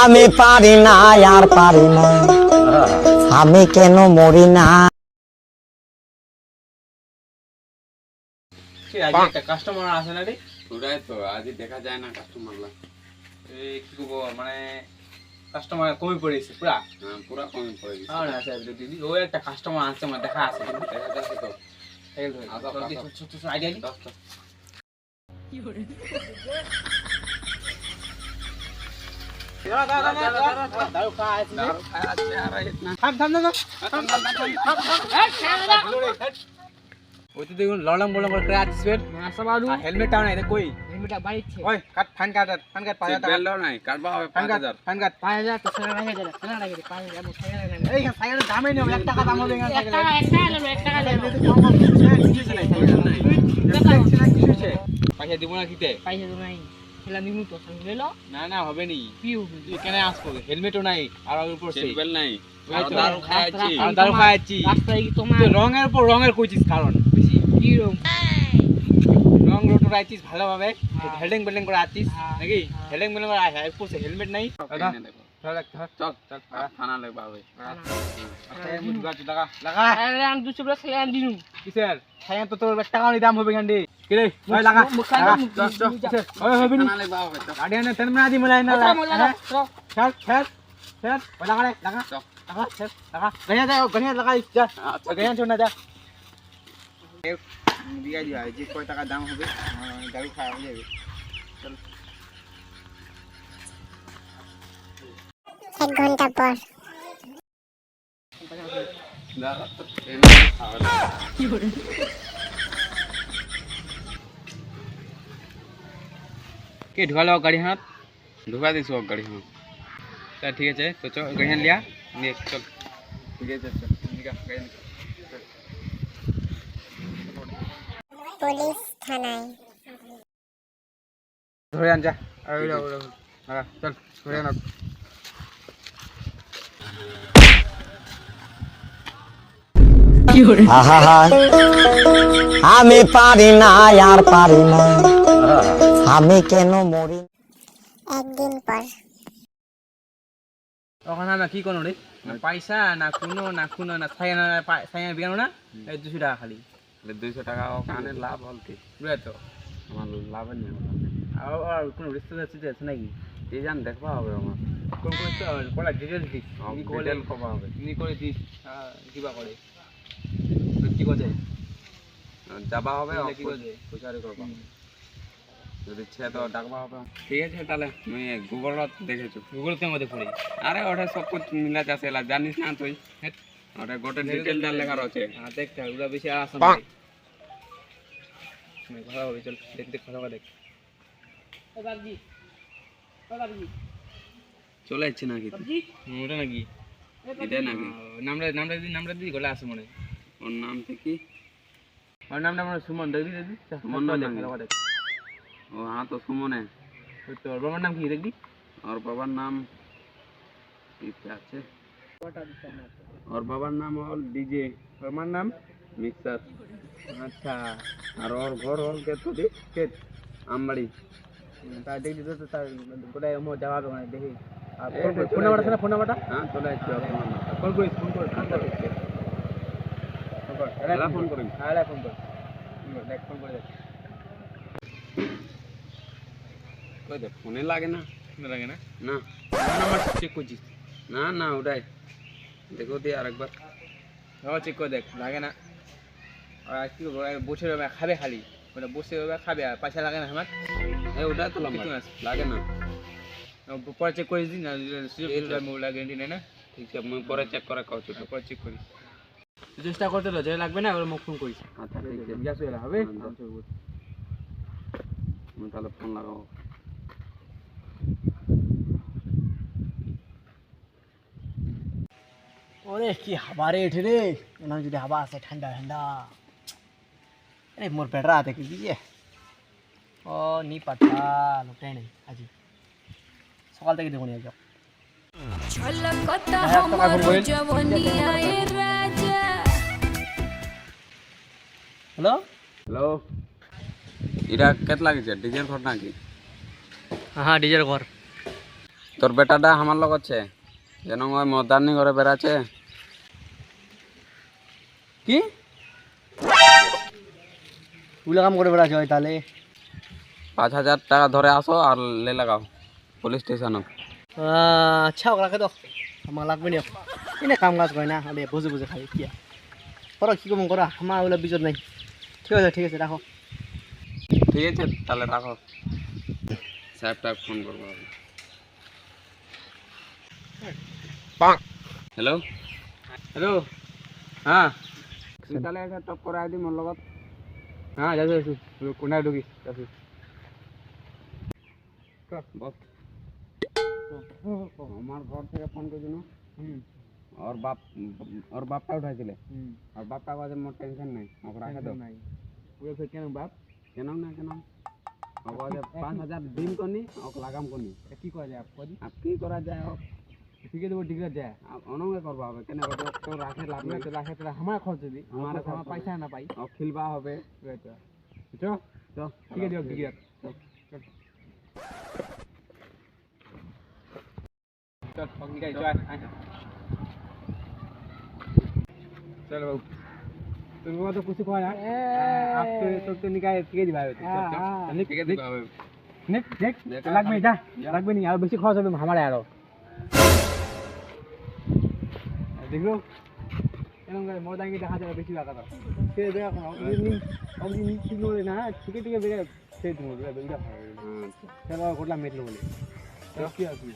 আমি পারি না আর পারি না। আমি কেন মরি না? কি কাস্টমার আসে না রে? ওটাই তো আজই দেখা যায় না কাস্টমারলা এই কি করব মানে কাস্টমার কমে পড়েছে পুরা? হ্যাঁ পুরা কমে পড়ে গেছে। আর আছে দিদি ও একটা কাস্টমার আসছে আমার দেখা আছে। দেখা যাচ্ছে তো। আইডিয়া দশটা দারু খায় আছে আর এই না থাম থাম থাম ওই তো দেখুন লড়লাম বললাম করে ক্র্যাচ স্পেড আর হেলমেটটা নাই রে কই ওই কাট ফান কাট ফান কাট পায়া বেল নাই কাটবা হবে ফান কাট 5000 ফান কাট এই সাইকেলের দামই নেই এক টাকা দাম হবে এখানে সাইকেলের পয়সা দিব না কিতে? না না হবে নি তুই কেন আসব। হেলমেটও নাই আর ওর উপর সেই। বেল নাই আর দারু খাইছি আর দারু খাইছি তুই রঙের উপর রঙের কইছিস কারণ। রং রোটো রাইছিস ভালোভাবে হেল্ডিং বেল্ডিং করে আছিস নাকি? হেল্ডিং বেল্ডিং করে আয় উপর হেলমেট নাই। দাদা। চল চল থানা লাগবা হবে আচ্ছা, কিসের? তো তোর কারণে দাম হবে গান্ডি। কি রে ওই লাগা? ওই হবে নি লাগবা হবে চল না দি মলাই না? চল চল চল ওই লাগা লাগা। চল। লাগা চল লাগা। গনিয়া যা গনিয়া লাগা যা। গনিয়া না যা। দিয়া দিয়া যে কয় টাকা দাম হবে? গাড়ি খাওয়া হয়ে যাবে। এক ঘণ্টা পর। দাদা তো এমনি খাওয়া কে গাড়ি হাত ঢুকা দিছো গাড়ি হ্যাঁ তা ঠিক আছে তো চল গাড়ি হাত লিয়া নিয়ে চল ঠিক আছে চল নিকা গাড়ি নিকা। পুলিশ থানায় ধরে আন যা আর ওইটা ওইটা হ্যাঁ চল ধরে আন আহা আমি পারি না আর পারি না আমি কেন মরি? একদিন পর। ওখানে আমরা কি করো রে? পয়সা না কোনো না কোনো না ছায়া না ছায়া বিকানো না এই দুশো টাকা খালি। তাহলে দুইশো টাকা ওখানে লাভ হলতে বুঝলে তো? আমার লাভের নেই। আর আর কোনো রেস্টুরেন্ট আছে নাকি? কি জান দেখবা হবে আমার। কোন কোন তো কোলা ডিটেলস দিস। নি ডিটেল কবা হবে। নি করে দিস? আহ, কিবা করে কি করে যাবা হবে কি করে পয়সারে করবা। যদি ছে তো ডাকবা হবে। ঠিক আছে তাহলে মুই গুগলত দেখেছ। গুগল তে মধ্যে পড়ে। আরে ওটা সব কিছু মিলা আছে এলা জানিস না তুই? ওটা গোটে ডিটেলটা লেখার আছে হ্যাঁ দেখতে ওগুলা বেশি আসাম ভালো হবে চল দেখ। দেখ ভালো করে দেখ চলে যাচ্ছে নাকি ওটা নাকি? এটা নাকি? নামটা নামটা দিদি নামটা দিদি গলা আছে মনে ওর নাম কি? ওর নামটা মনে সুমন দেখবি দেখবি? সুমন দেখ? দেখ। ও হ্যাঁ তো সুমনে ওই তোর বাবার নাম কি দেখবি ওর বাবার নাম কি আছে ওর বাবার নাম হল ডিজে আমার নাম মিক্সার আচ্ছা আর ওর ঘর হল কে তো কে আমবাড়ি তা দেখবি তো তার গোটাই আমার যাওয়া হবে ওখানে দেখি আর এই ফোন তো ফোন চলে নাম্বার আছে আসবে। না ফোন নাম্বারটা হ্যাঁ চলে যাচ্ছে ওর ফোন নাম্বার। ফোন করিস ফোন কর ফোন কর ফোন কর এলা ফোন করিস। হ্যাঁ এলা ফোন কর ফোন কর, দেখ ফোন করে দেখ কই দে ফোনে লাগে না। লাগে না? না। নাম্বার চেক করছিস? না না ওটাই। দেখো দিয়ে আরেকবার। হ্যাঁ চেক করে দেখ লাগে না। আর কি বসে রবে খাবে খালি। ওটা বসে রবে খাবে আর পয়সা লাগে না আমার। এই ওটাই তো। লাগে না। পরে চেক করিস দিন না মোবাইল গ্যারেন্টি নেই না? ঠিক আছে মুই পরে চেক করে কওছি তো পরে চেক করিস। চেষ্টা করতে তো যে লাগবে না ওরা মুখ ফোন করিস। আচ্ছা ঠিক আছে। হয়ে হবে? হ্যাঁ, তাহলে ফোন লাগাবো ওরে কি হাবা রে এঠে রে মনে হয় যদি হাবা আছে ঠান্ডা ঠান্ডা আরে মোর পেটরা হাতে কি দিয়ে ও নি পাতা লোকটাই নেই আজি সকাল থেকে দেখুন যাও ছলকতা হ্যাঁ, তোমার আমার ফোন করিল। জবনিয়ায় রাজা হ্যালো হ্যালো এটা কেত লাগিছে ডিজেল ঘটনা কি হ্যাঁ ডিজের ঘর তোর যেন ওই মদানি করে বেড়াচ্ছে। কি? ওগুলো কাম করে বেড়াচ্ছে হয় তাহলে পাঁচ হাজার টাকা ধরে আসো আর লে লাগাও পুলিশ স্টেশনত আহ, আচ্ছা ওগুলাকে তো আমার লাগবে নি। এনে কাম কাজ করে না আরে বুঝে বুঝে খালি কি। করো কি কম করো। আমার ওগুলো বিজত নাই। ঠিক আছে ঠিক আছে রাখো। ঠিক আছে তাহলে রাখো। সাহেবটা ফোন করব। হ্যালো হ্যালো হ্যাঁ তুই তাহলে একটা টপ করাই দি মোর লগত হ্যাঁ যাচ্ছি যাচ্ছি কোনায় ঢুকি যাচ্ছি বস আমার ঘর থেকে ফোন করেছিল ওর বাপ ওর বাপটা উঠাইছিলে আর বাপটা কাছে মোর টেনশন নাই ওকে রাখে দাও নাই পুরো ফের কেন বাপ কেন না কেন ওকে কাছে পাঁচ হাজার দিন কনি ওকে লাগাম কনি এ কি করা যায় কদি আর কি করা যায় হোক ঠিক দেবো ঠিক আছে। যায় অনঙ্গে করবা হবে কেন তো রাখে লাভ নাই তো রাখে তাহলে আমার খরচ দিবি। আমার আমার পয়সা না পাই। ও খিলবা হবে। চ চ ঠিক ঠিক আছে। চল বাবু। তুমি তো কিছু কয় না আপ তো তো তো। নিকায় ঠিক দিবা নিক ঠিক আছে হবে নিক দেখ লাগবে যা। লাগবে নি আর বেশি খরচ হবে আমার আরও। দেখল এরকম করে মোর দাঙ্গি দেখা যাবে বেশি টাকা সে দেখা অগ্নি ঠিক নয় না ঠিকে ঠিকে বেড়ে সে তুমি বেড়ে বেড়ে করলাম মেটলো বলে। কি আছে